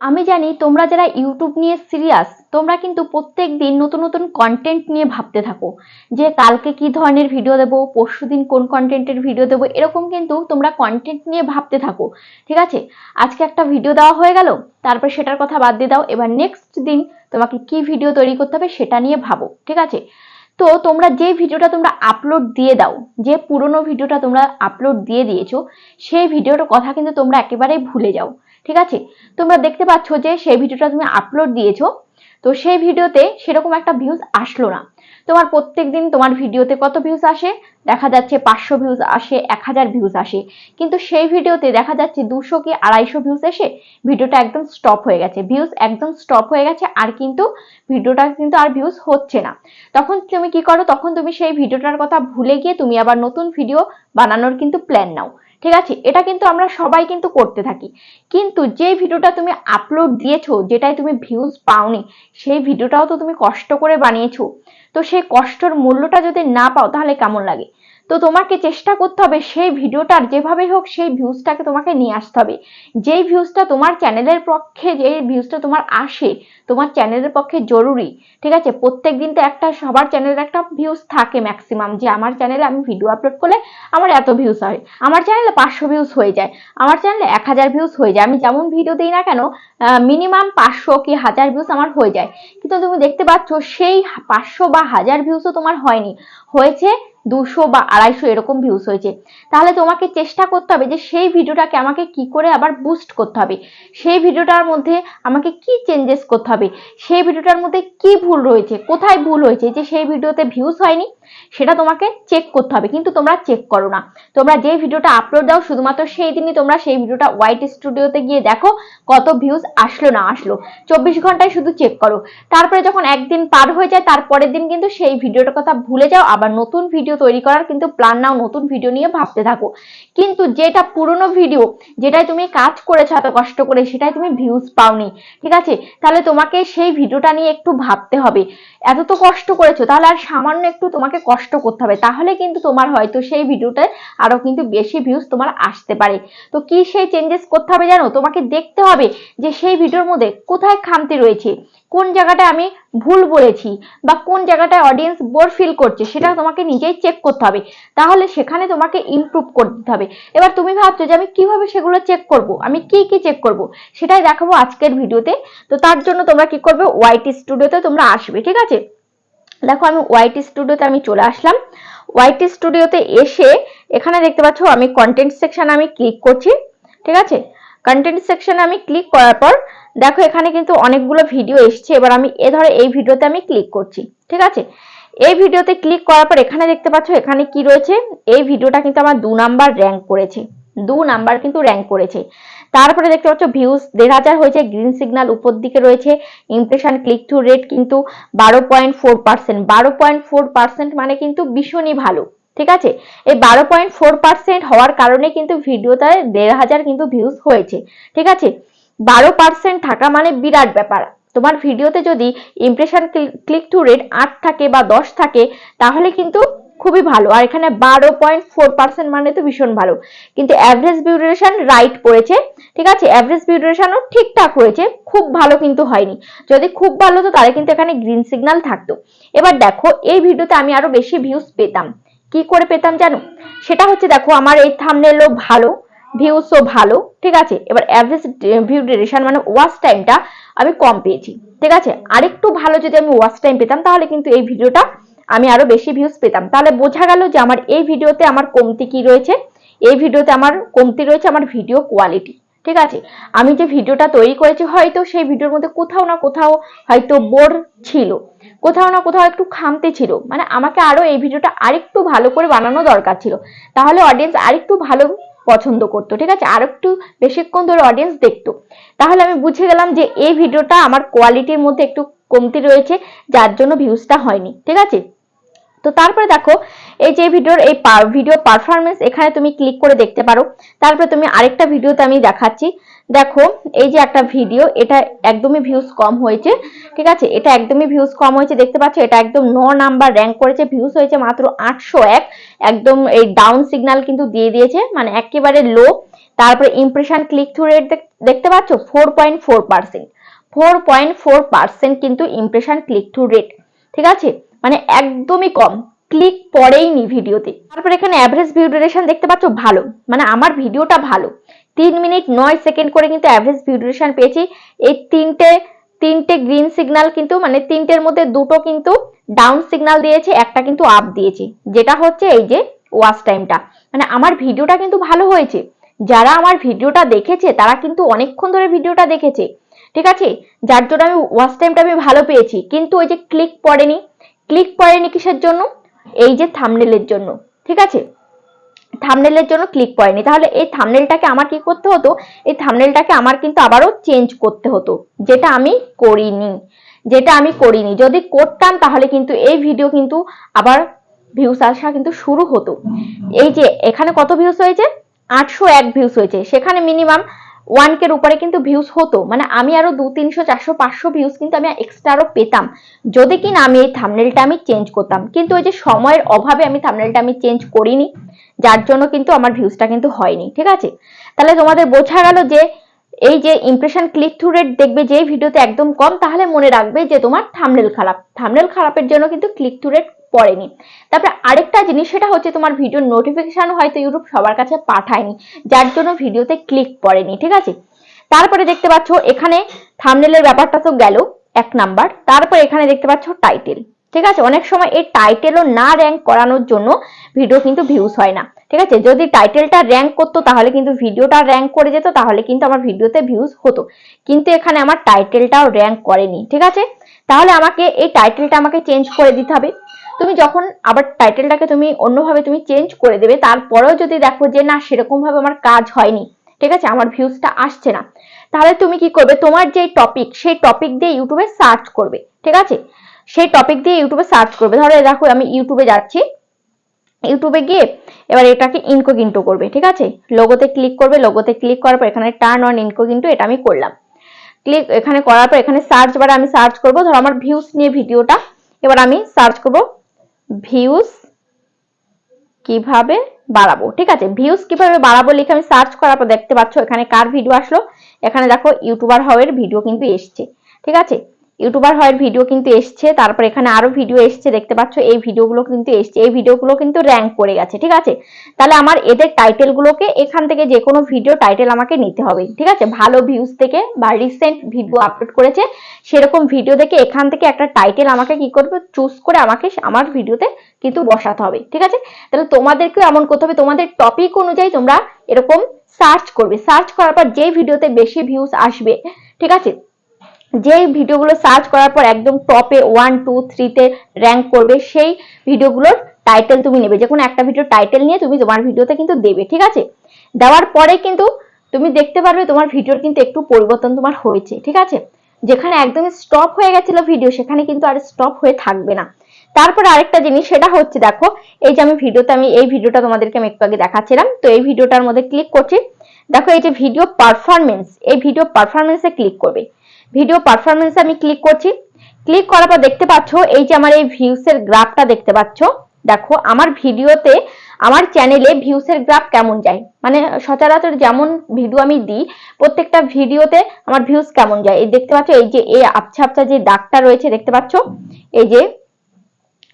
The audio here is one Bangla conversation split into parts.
আমি জানি তোমরা যারা ইউটিউব নিয়ে সিরিয়াস তোমরা কিন্তু প্রত্যেক দিন নতুন নতুন কন্টেন্ট নিয়ে ভাবতে থাকো। যে কালকে কি ধরনের ভিডিও দেবো, পরশু দিন কোন কন্টেন্টের ভিডিও দেবো, এরকম কিন্তু তোমরা কন্টেন্ট নিয়ে ভাবতে থাকো। ঠিক আছে? আজকে একটা ভিডিও দেওয়া হয়ে গেল, তারপর সেটার কথা বাদ দিয়ে দাও। এবার নেক্সট দিন তোমাকে কি ভিডিও তৈরি করতে হবে সেটা নিয়ে ভাবো। ঠিক আছে? তো তোমরা যে ভিডিওটা তোমরা আপলোড দিয়ে দাও, যে পুরনো ভিডিওটা তোমরা আপলোড দিয়ে দিয়েছ, সেই ভিডিওটার কথা কিন্তু তোমরা একেবারেই ভুলে যাও। ঠিক আছে? তোমরা দেখতে পাচ্ছ যে সেই ভিডিওটা তুমি আপলোড দিয়েছ। তো সেই ভিডিওতে সেরকম একটা ভিউজ আসলো না। তোমার প্রত্যেক দিন তোমার ভিডিওতে কত ভিউজ আসে? দেখা যাচ্ছে পাঁচশো ভিউজ আসে, এক হাজার ভিউজ আসে। কিন্তু সেই ভিডিওতে দেখা যাচ্ছে দুশো কি আড়াইশো ভিউজ এসে ভিডিওটা একদম স্টপ হয়ে গেছে। ভিউজ একদম স্টপ হয়ে গেছে আর কিন্তু ভিডিওটা কিন্তু আর ভিউজ হচ্ছে না। তখন তুমি কি করো? তখন তুমি সেই ভিডিওটার কথা ভুলে গিয়ে তুমি আবার নতুন ভিডিও বানানোর কিন্তু প্ল্যান নাও। ঠিক আছে? এটা কিন্তু আমরা সবাই কিন্তু করতে থাকি। কিন্তু যে ভিডিওটা তুমি আপলোড দিয়েছ যেটাই তুমি ভিউজ পাওনি, সেই ভিডিওটাও তো তুমি কষ্ট করে বানিয়েছো। তো সেই কষ্টর মূল্যটা যদি না পাও, তাহলে কেমন লাগে? তো তোমাকে চেষ্টা করতে হবে সেই ভিডিওটার যেভাবে হোক সেই ভিউজটাকে তোমাকে নিয়ে আসতে হবে। যেই ভিউজটা তোমার চ্যানেলের পক্ষে যে ভিউজটা তোমার আসে, তোমার চ্যানেলের পক্ষে জরুরি, ঠিক আছে? প্রত্যেক দিন তো একটা, সবার চ্যানেলের একটা ভিউজ থাকে ম্যাক্সিমাম যে আমার চ্যানেলে আমি ভিডিও আপলোড করলে আমার এত ভিউজ হয়। আমার চ্যানেলে পাঁচশো ভিউজ হয়ে যায়, আমার চ্যানেলে এক হাজার ভিউজ হয়ে যায়। আমি যেমন ভিডিও দিই না কেন মিনিমাম পাঁচশো কি হাজার ভিউজ আমার হয়ে যায়। কিন্তু তুমি দেখতে পাচ্ছ, সেই পাঁচশো বা হাজার ভিউজও তোমার হয়নি। হয়েছে দুশো বা আড়াইশো এরকম ভিউজ হয়েছে। তাহলে তোমাকে চেষ্টা করতে হবে যে সেই ভিডিওটাকে আমাকে কি করে আবার বুস্ট করতে হবে। সেই ভিডিওটার মধ্যে আমাকে কি চেঞ্জেস করতে হবে? সেই ভিডিওটার মধ্যে কি ভুল রয়েছে? কোথায় ভুল হয়েছে? যে সেই ভিডিওতে ভিউজ হয়নি, সেটা তোমাকে চেক করতে হবে। কিন্তু তোমরা চেক করো না। তোমরা যে ভিডিওটা আপলোড দাও, শুধুমাত্র সেই দিনই তোমরা সেই ভিডিওটা হোয়াইট স্টুডিওতে গিয়ে দেখো কত ভিউজ আসলো না আসলো। চব্বিশ ঘন্টায় শুধু চেক করো। তারপরে যখন একদিন পার হয়ে যায়, তারপরের দিন কিন্তু সেই ভিডিওটার কথা ভুলে যাও। আবার নতুন ভিডিও তৈরি করার কিন্তু প্ল্যান নাও, নতুন ভিডিও নিয়ে ভাবতে থাকো। কিন্তু যেটা পুরনো ভিডিও যেটাই তুমি কাজ করেছ এত কষ্ট করে সেটাই তুমি ভিউজ পাওনি, ঠিক আছে? তাহলে তোমাকে সেই ভিডিওটা নিয়ে একটু ভাবতে হবে। এত তো কষ্ট করেছ, তাহলে আর সামান্য একটু তোমাকে কষ্ট করতে হবে। তাহলে কিন্তু তোমার হয়তো সেই ভিডিওটায় আরও কিন্তু বেশি ভিউজ তোমার আসতে পারে। তো কি সেই চেঞ্জেস করতে হবে জানো? তোমাকে দেখতে হবে যে সেই ভিডিওর মধ্যে কোথায় খামতি রয়েছে, কোন জায়গাটায় আমি ভুল বলেছি বা কোন জায়গাটায় অডিয়েন্স বোর ফিল করছে, সেটা তোমাকে নিজেই চেক করতে হবে। তাহলে সেখানে তোমাকে ইমপ্রুভ করতে হবে। এবার তুমি ভাবছ যে আমি কীভাবে সেগুলো চেক করব? আমি কি কি চেক করব? সেটাই দেখাবো আজকের ভিডিওতে। তো তার জন্য তোমরা কি করবে? ওয়াইটি স্টুডিওতে তোমরা আসবে, ঠিক আছে? দেখো আমি ওয়াইট স্টুডিওতে আমি চলে আসলাম। ওয়াইট স্টুডিওতে এসে এখানে দেখতে পাচ্ছ আমি কন্টেন্ট সেকশন আমি ক্লিক করছি, ঠিক আছে? কন্টেন্ট সেকশনে আমি ক্লিক করার পর দেখো এখানে কিন্তু অনেকগুলো ভিডিও এসছে, এবার আমি এ ধরো এই ভিডিওতে আমি ক্লিক করছি, ঠিক আছে? এই ভিডিওতে ক্লিক করার পর এখানে দেখতে পাচ্ছ এখানে কি রয়েছে? এই ভিডিওটা কিন্তু আমার দু নাম্বার র্যাঙ্ক করেছে। দু নাম্বার কিন্তু র্যাঙ্ক করেছে। তারপরে দেখতে পাচ্ছ ভিউজ দেড় হাজার হয়েছে গ্রিন সিগন্যাল উপর দিকে রয়েছে ইমপ্রেশন ক্লিক টু রেট কিন্তু বারো পয়েন্ট ফোর পার্সেন্ট বারো পয়েন্ট ফোর পার্সেন্ট মানে কিন্তু ভীষণই ভালো, ঠিক আছে? এই বারো পয়েন্ট ফোর পার্সেন্ট হওয়ার কারণে কিন্তু ভিডিওটায় দেড় হাজার কিন্তু ভিউজ হয়েছে, ঠিক আছে? বারো পার্সেন্ট থাকা মানে বিরাট ব্যাপার। তোমার ভিডিওতে যদি ইমপ্রেশন ক্লিক টু রেট আট থাকে বা দশ থাকে, তাহলে কিন্তু খুবই ভালো। আর এখানে বারো পয়েন্ট ফোর পার্সেন্ট মানে তো ভীষণ ভালো। কিন্তু অ্যাভারেজ বিউরেশন রাইট পড়েছে, ঠিক আছে? অ্যাভারেজ বিউরেশনও ঠিকঠাক হয়েছে, খুব ভালো কিন্তু হয়নি। যদি খুব ভালো তো তাহলে কিন্তু এখানে গ্রিন সিগন্যাল থাকতো। এবার দেখো, এই ভিডিওতে আমি আরও বেশি ভিউজ পেতাম। কি করে পেতাম জানো? সেটা হচ্ছে দেখো, আমার এই থামনেলও ভালো ভিউসও ভালো, ঠিক আছে? এবার অ্যাভারেজ ভিউ ডিউরেশন মানে ওয়াচ টাইমটা আমি কম পেয়েছি, ঠিক আছে? আরেকটু ভালো যদি আমি ওয়াচ টাইম পেতাম, তাহলে কিন্তু এই ভিডিওটা আমি আরও বেশি ভিউজ পেতাম। তাহলে বোঝা গেল যে আমার এই ভিডিওতে আমার কমতি কি রয়েছে? এই ভিডিওতে আমার কমতি রয়েছে আমার ভিডিও কোয়ালিটি ঠিক আছে? আমি যে ভিডিওটা তৈরি করেছি, হয়তো সেই ভিডিওর মধ্যে কোথাও না কোথাও হয়তো বোর ছিল। কোথাও না কোথাও একটু খামতে ছিল। মানে আমাকে আরও এই ভিডিওটা আরেকটু ভালো করে বানানো দরকার ছিল। তাহলে অডিয়েন্স আরেকটু ভালো পছন্দ করতো। ঠিক আছে? আর একটু বেশিক্ষণ ধরে অডিয়েন্স দেখতো। তাহলে আমি বুঝে গেলাম যে এই ভিডিওটা আমার কোয়ালিটির মধ্যে একটু কমতি রয়েছে, যার জন্য ভিউজটা হয়নি। ঠিক আছে? তো তারপরে দেখো, এই যে ভিডিওর এই ভিডিও পারফরমেন্স এখানে তুমি ক্লিক করে দেখতে পারো। তারপরে তুমি আরেকটা ভিডিওতে আমি দেখাচ্ছি। দেখো, এই যে একটা ভিডিও এটা একদমই ভিউজ কম হয়েছে, ঠিক আছে? এটা একদমই ভিউজ কম হয়েছে, দেখতে পাচ্ছ? এটা একদম ন নাম্বার র্যাঙ্ক করেছে ভিউজ হয়েছে মাত্র আটশো এক। একদম এই ডাউন সিগন্যাল কিন্তু দিয়ে দিয়েছে মানে একেবারে লো তারপরে ইমপ্রেশন ক্লিক থ্রু রেট দেখতে পাচ্ছ? Four point four percent four point four percent কিন্তু ইমপ্রেশন ক্লিক থ্রু রেট ঠিক আছে? মানে একদমই কম। ক্লিক পড়েইনি ভিডিওতে তারপর এখানে অ্যাভারেজ ভিউ ডিউরেশন দেখতে পাচ্ছ ভালো। মানে আমার ভিডিওটা ভালো। তিন মিনিট নয় সেকেন্ড করে কিন্তু অ্যাভারেজ ভিউ ডিউরেশন পেয়েছি। এই তিনটে তিনটে গ্রিন সিগন্যাল কিন্তু মানে তিনটের মধ্যে দুটো কিন্তু ডাউন সিগন্যাল দিয়েছে, একটা কিন্তু আপ দিয়েছে। যেটা হচ্ছে এই যে ওয়াচ টাইমটা মানে আমার ভিডিওটা কিন্তু ভালো হয়েছে। যারা আমার ভিডিওটা দেখেছে, তারা কিন্তু অনেকক্ষণ ধরে ভিডিওটা দেখেছে। ঠিক আছে? যার জন্য আমি ওয়াচ টাইমটা আমি ভালো পেয়েছি। কিন্তু ওই যে ক্লিক পড়েনি ক্লিক পড়েনি কিসের জন্য? এই যে থামনেলের জন্য, ঠিক আছে? থামনেলের জন্য ক্লিক পড়েনি তাহলে এই থামনেলটাকে আমার কি করতে হতো? এই থামনেলটাকে আমার কিন্তু আবারও চেঞ্জ করতে হতো, যেটা আমি করিনি। যেটা আমি করিনি। যদি করতাম, তাহলে কিন্তু এই ভিডিও কিন্তু আবার ভিউস আসা কিন্তু শুরু হতো। এই যে, এখানে কত ভিউস হয়েছে? আটশো এক ভিউস হয়েছে। সেখানে মিনিমাম ওয়ান কের উপরে কিন্তু ভিউজ হতো। মানে আমি আরও দু, তিনশো, চারশো, পাঁচশো ভিউজ কিন্তু আমি এক্সট্রা আরও পেতাম। যদি কিনা আমি এই থামনেলটা আমি চেঞ্জ করতাম। কিন্তু ওই যে সময়ের অভাবে আমি থামনেলটা আমি চেঞ্জ করিনি, যার জন্য কিন্তু আমার ভিউজটা কিন্তু হয়নি। ঠিক আছে? তাহলে তোমাদের বোঝা গেল যে এই যে ইমপ্রেশন ক্লিক থ্রু রেট দেখবে যে ভিডিওতে একদম কম, তাহলে মনে রাখবে যে তোমার থামনেল খারাপ। থামনেল খারাপের জন্য কিন্তু ক্লিক থ্রু রেট পড়েনি। তারপরে আরেকটা জিনিস, সেটা হচ্ছে তোমার ভিডিওর নোটিফিকেশন হয়তো ইউটিউব সবার কাছে পাঠায়নি, যার জন্য ভিডিওতে ক্লিক পড়েনি, ঠিক আছে? তারপরে দেখতে পাচ্ছ, এখানে থামনেলের ব্যাপারটা তো গেল এক নাম্বার তারপর এখানে দেখতে পাচ্ছ টাইটেল ঠিক আছে? অনেক সময় এই টাইটেলও না র্যাঙ্ক করানোর জন্য ভিডিও কিন্তু ভিউজ হয় না। ঠিক আছে? যদি টাইটেলটা র্যাঙ্ক করতো তাহলে কিন্তু ভিডিওটা র্যাঙ্ক করে যেত, তাহলে কিন্তু আমার ভিডিওতে ভিউজ হতো। কিন্তু এখানে আমার টাইটেলটাও র্যাঙ্ক করেনি। ঠিক আছে? তাহলে আমাকে এই টাইটেলটা আমাকে চেঞ্জ করে দিতে হবে। তুমি যখন আবার টাইটেলটাকে তুমি অন্যভাবে তুমি চেঞ্জ করে দেবে, তারপরেও যদি দেখো যে না, সেরকমভাবে আমার কাজ হয়নি, ঠিক আছে? আমার ভিউজটা আসছে না। তাহলে তুমি কি করবে? তোমার যে টপিক সেই টপিক দিয়ে ইউটিউবে সার্চ করবে। ঠিক আছে? সেই টপিক দিয়ে ইউটিউবে সার্চ করবে। ধরো দেখো আমি ইউটিউবে যাচ্ছি। ইউটিউবে গিয়ে এবার এটাকে ইনকো ইনকোগিন্টো করবে, ঠিক আছে? লোগোতে ক্লিক করবে লোগোতে ক্লিক করার পর এখানে টার্ন অন ইনকো ইনকোগিন্টো এটা আমি করলাম। ক্লিক এখানে করার পর এখানে সার্চ বারে আমি সার্চ করব। ধরো আমার ভিউস নিয়ে ভিডিওটা, এবার আমি সার্চ করব ভিউস কীভাবে বাড়াবো, ঠিক আছে? ভিউস কীভাবে বাড়াবো লিখে আমি সার্চ করার পর দেখতে পাচ্ছ এখানে কার ভিডিও আসলো। এখানে দেখো ইউটিউবার হওয়ার ভিডিও কিন্তু এসছে, ঠিক আছে? ইউটিউবার হওয়ার ভিডিও কিন্তু এসছে, তারপর এখানে আরও ভিডিও এসছে, দেখতে পাচ্ছ, এই ভিডিওগুলো কিন্তু এসছে, এই ভিডিওগুলো কিন্তু র্যাঙ্ক করে গেছে, ঠিক আছে? তাহলে আমার এদের টাইটেলগুলোকে এখান থেকে যে কোনো ভিডিও টাইটেল আমাকে নিতে হবে, ঠিক আছে? ভালো ভিউজ থেকে বা রিসেন্ট ভিডিও আপলোড করেছে, সেরকম ভিডিও দেখে এখান থেকে একটা টাইটেল আমাকে কি করবে চুজ করে আমাকে আমার ভিডিওতে কিন্তু বসাতে হবে, ঠিক আছে? তাহলে তোমাদেরকেও এমন করতে হবে, তোমাদের টপিক অনুযায়ী তোমরা এরকম সার্চ করবে সার্চ করার পর যে ভিডিওতে বেশি ভিউজ আসবে, ঠিক আছে? যে ভিডিওগুলো সার্চ করার পর একদম টপে ওয়ান টু থ্রিতে র্যাঙ্ক করবে, সেই ভিডিওগুলোর টাইটেল তুমি নেবে। যে কোনো একটা ভিডিও টাইটেল নিয়ে তুমি তোমার ভিডিওতে কিন্তু দেবে, ঠিক আছে? দেওয়ার পরে কিন্তু তুমি দেখতে পারবে তোমার ভিডিওর কিন্তু একটু পরিবর্তন তোমার হয়েছে, ঠিক আছে? যেখানে একদম স্টপ হয়ে গেছিল ভিডিও সেখানে কিন্তু আর স্টপ হয়ে থাকবে না। তারপর আরেকটা জিনিস, সেটা হচ্ছে দেখো, এই যে আমি ভিডিওতে আমি, এই ভিডিওটা তোমাদেরকে আমি একটু আগে দেখাচ্ছিলাম, তো এই ভিডিওটার মধ্যে ক্লিক করছি। দেখো এই যে ভিডিও পারফরমেন্স এই ভিডিও পারফরমেন্সে ক্লিক করবে। ভিডিও পারফরমেন্স আমি ক্লিক করছি। ক্লিক করার পর দেখতে পাচ্ছ, এই যে আমার এই ভিউসের গ্রাফটা দেখতে পাচ্ছ। দেখো, আমার ভিডিওতে আমার চ্যানেলে ভিউসের গ্রাফ কেমন যায়? মানে সচরাচর যেমন ভিডিও আমি দিই, প্রত্যেকটা ভিডিওতে আমার ভিউস কেমন যায়? এই দেখতে পাচ্ছ, এই যে এই আবছা আবছা যে দাগটা রয়েছে, দেখতে পাচ্ছ? এই যে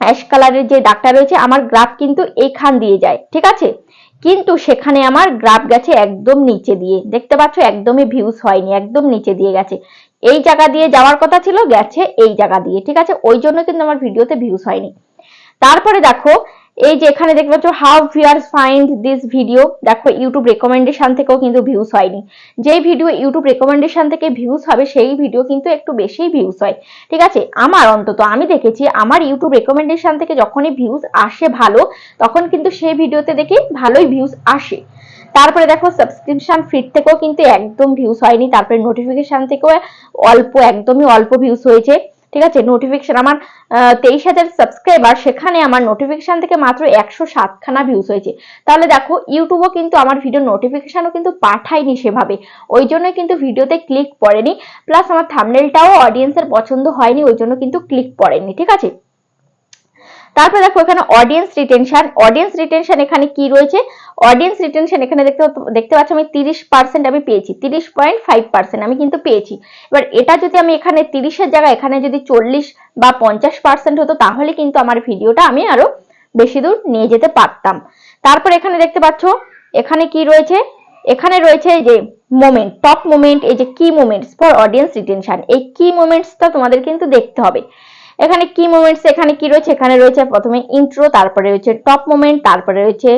অ্যাশ কালারের যে দাগটা রয়েছে, আমার গ্রাফ কিন্তু এইখান দিয়ে যায়, ঠিক আছে? কিন্তু সেখানে আমার গ্রাফ গেছে একদম নিচে দিয়ে। দেখতে পাচ্ছ, একদমই ভিউজ হয়নি, একদম নিচে দিয়ে গেছে। এই জায়গা দিয়ে যাওয়ার কথা ছিল, গেছে এই জায়গা দিয়ে, ঠিক আছে? ওই জন্য কিন্তু আমার ভিডিওতে ভিউজ হয়নি। তারপরে দেখো এই যে এখানে দেখতে পাচ্ছ how viewers find this video দেখো ইউটিউব রেকমেন্ডেশন থেকেও কিন্তু ভিউজ হয়নি। যেই ভিডিও ইউটিউব রেকমেন্ডেশন থেকে ভিউজ হবে, সেই ভিডিও কিন্তু একটু বেশি ভিউজ হয়। ঠিক আছে? আমার অন্তত আমি দেখেছি, আমার ইউটিউব রেকমেন্ডেশন থেকে যখনই ভিউজ আসে ভালো, তখন কিন্তু সেই ভিডিওতে দেখি ভালোই ভিউজ আসে। তারপরে দেখো সাবস্ক্রিপশন ফিড থেকেও কিন্তু একদম ভিউজ হয়নি। তারপরে নোটিফিকেশন থেকেও অল্প, একদমই অল্প ভিউজ হয়েছে। ঠিক আছে? নোটিফিকেশন আমার তেইশ হাজার সাবস্ক্রাইবার সেখানে আমার নোটিফিকেশান থেকে মাত্র একশো সাতখানা ভিউজ হয়েছে। তাহলে দেখো ইউটিউবও কিন্তু আমার ভিডিও নোটিফিকেশানও কিন্তু পাঠায়নি সেভাবে। ওই জন্য কিন্তু ভিডিওতে ক্লিক পড়েনি। প্লাস আমার থামনেলটাও অডিয়েন্সের পছন্দ হয়নি, ওই জন্য কিন্তু ক্লিক পড়েনি, ঠিক আছে? তারপরে দেখো এখানে অডিয়েন্স রিটেনশন অডিয়েন্স রিটেনশন এখানে কি রয়েছে? অডিয়েন্স রিটেনশন এখানে দেখতে দেখতে পাচ্ছ আমি তিরিশ পার্সেন্ট আমি পেয়েছি, তিরিশ পয়েন্ট ফাইভ পার্সেন্ট আমি কিন্তু পেয়েছি। এবার এটা যদি আমি এখানে তিরিশের জায়গায়, এখানে যদি চল্লিশ বা পঞ্চাশ পার্সেন্ট হতো, তাহলে কিন্তু আমার ভিডিওটা আমি আরও বেশি দূর নিয়ে যেতে পারতাম। তারপর এখানে দেখতে পাচ্ছ, এখানে কি রয়েছে? এখানে রয়েছে যে মোমেন্ট টপ মোমেন্ট এই যে কি মোমেন্টস ফর অডিয়েন্স রিটেনশন এই কি মোমেন্টসটা তোমাদের কিন্তু দেখতে হবে। এখানে কি মোমেন্টস এখানে কি রয়েছে? এখানে রয়েছে প্রথমে ইন্ট্রো তারপরে রয়েছে টপ মোমেন্ট তারপরে রয়েছে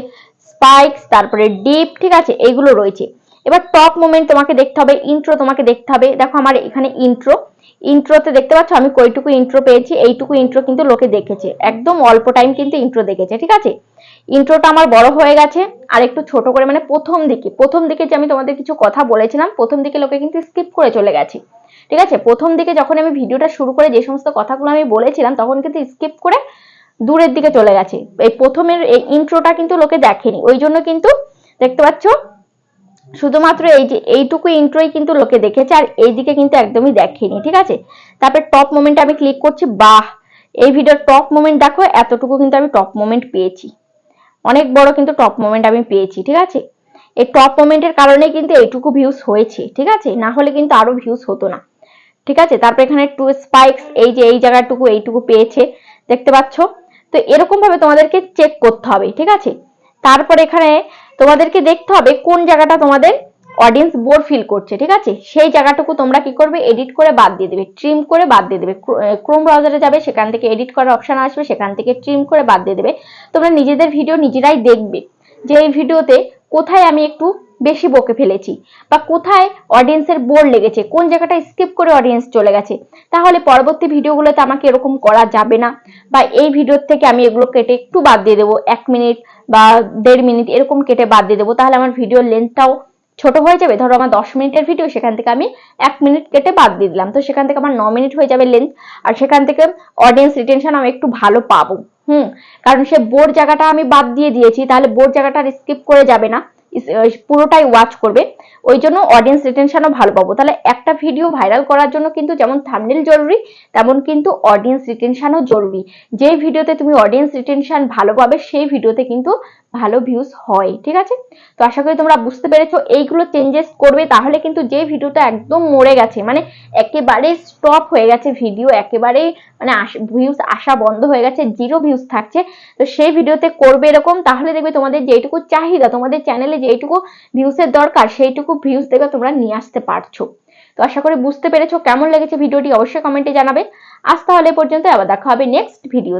স্পাইকস তারপরে ডিপ ঠিক আছে? এগুলো রয়েছে। এবার টপ মোমেন্ট তোমাকে দেখতে হবে ইন্ট্রো তোমাকে দেখতে হবে। দেখো আমার এখানে ইন্ট্রো ইন্ট্রোতে দেখতে পাচ্ছ আমি কইটুকু ইন্ট্রো পেয়েছি, এইটুকু ইন্ট্রো কিন্তু লোকে দেখেছে। একদম অল্প টাইম কিন্তু ইন্ট্রো দেখেছে, ঠিক আছে? ইন্ট্রোটা আমার বড় হয়ে গেছে, আর একটু ছোট করে মানে প্রথম দিকে প্রথম দিকে যে আমি তোমাদের কিছু কথা বলেছিলাম, প্রথম দিকে লোকে কিন্তু স্কিপ করে চলে গেছে। ঠিক আছে? প্রথম দিকে যখন আমি ভিডিওটা শুরু করে যে সমস্ত কথাগুলো আমি বলেছিলাম, তখন কিন্তু স্কিপ করে দূরের দিকে চলে গেছে। এই প্রথমের এই ইন্ট্রোটা কিন্তু লোকে দেখেনি। ওই জন্য কিন্তু দেখতে পাচ্ছ, শুধুমাত্র এই যে এইটুকু ইন্ট্রোই কিন্তু লোকে দেখেছে আর এইদিকে কিন্তু একদমই দেখেনি, ঠিক আছে? তারপরে টপ মোমেন্টে আমি ক্লিক করছি, বাহ! এই ভিডিওর টপ মোমেন্ট দেখো, এতটুকু কিন্তু আমি টপ মোমেন্ট পেয়েছি। অনেক বড় কিন্তু টপ মোমেন্ট আমি পেয়েছি, ঠিক আছে? এই টপ মোমেন্টের কারণে কিন্তু এইটুকু ভিউজ হয়েছে, ঠিক আছে? না হলে কিন্তু আরও ভিউজ হতো না। ঠিক আছে? তারপর এখানে টু স্পাইকস এই যে এই জায়গাটুকু, এইটুকু পেয়েছে, দেখতে পাচ্ছ? তো এরকম ভাবে তোমাদেরকে চেক করতে হবে, ঠিক আছে? তারপর এখানে তোমাদেরকে দেখতে হবে কোন জায়গাটা তোমাদের অডিয়েন্স বোর ফিল করছে, ঠিক আছে? সেই জায়গাটুকু তোমরা কি করবে? এডিট করে বাদ দিয়ে দেবে ট্রিম করে বাদ দিয়ে দেবে। ক্রোম ব্রাউজারে যাবে, সেখান থেকে এডিট করার অপশন আসবে, সেখান থেকে ট্রিম করে বাদ দিয়ে দেবে। তোমরা নিজেদের ভিডিও নিজেরাই দেখবে যে এই ভিডিওতে কোথায় আমি একটু বেশি বকে ফেলেছি। বা কোথায় অডিয়েন্সের বোর লেগেছে? কোন জায়গাটা স্কিপ করে অডিয়েন্স চলে গেছে? তাহলে পরবর্তী ভিডিওগুলোতে আমাকে এরকম করা যাবে না। বা এই ভিডিওর থেকে আমি এগুলো কেটে একটু বাদ দিয়ে দেবো। এক মিনিট বা দেড় মিনিট এরকম কেটে বাদ দিয়ে দেবো। তাহলে আমার ভিডিওর লেন্থটাও ছোট হয়ে যাবে। ধরো আমার দশ মিনিটের ভিডিও সেখান থেকে আমি এক মিনিট কেটে বাদ দিয়ে দিলাম। তো সেখান থেকে আমার ন মিনিট হয়ে যাবে লেন্থ আর সেখান থেকে অডিয়েন্স রিটেনশন আমি একটু ভালো পাবো। হুম? কারণ সে বোর জায়গাটা আমি বাদ দিয়ে দিয়েছি। তাহলে বোর জায়গাটা স্কিপ করে যাবে না। পুরোটাই ওয়াচ করবে। ওই জন্য অডিয়েন্স রিটেনশনও ভালো পাবো। তাহলে একটা ভিডিও ভাইরাল করার জন্য কিন্তু যেমন থামনেল জরুরি, তেমন কিন্তু অডিয়েন্স রিটেনশনও জরুরি। যে ভিডিওতে তুমি অডিয়েন্স রিটেনশন ভালো পাবে, সেই ভিডিওতে কিন্তু ভালো ভিউজ হয়, ঠিক আছে? তো আশা করি তোমরা বুঝতে পেরেছ, এইগুলো চেঞ্জেস করবে, তাহলে কিন্তু যে ভিডিওটা একদম মরে গেছে মানে একেবারে স্টপ হয়ে গেছে ভিডিও একেবারে মানে ভিউজ আসা বন্ধ হয়ে গেছে জিরো ভিউজ থাকছে, তো সেই ভিডিওতে করবে এরকম, তাহলে দেখবে তোমাদের যেইটুকু চাহিদা, তোমাদের চ্যানেলে যেইটুকু ভিউসের দরকার, সেইটুকু ভিউজ দেখবে তোমরা নিয়ে আসতে পারছ। তো আশা করি বুঝতে পেরেছ কেমন লেগেছে ভিডিওটি অবশ্যই কমেন্টে জানাবে। আজ তাহলে পর্যন্ত, আবার দেখা হবে নেক্সট ভিডিও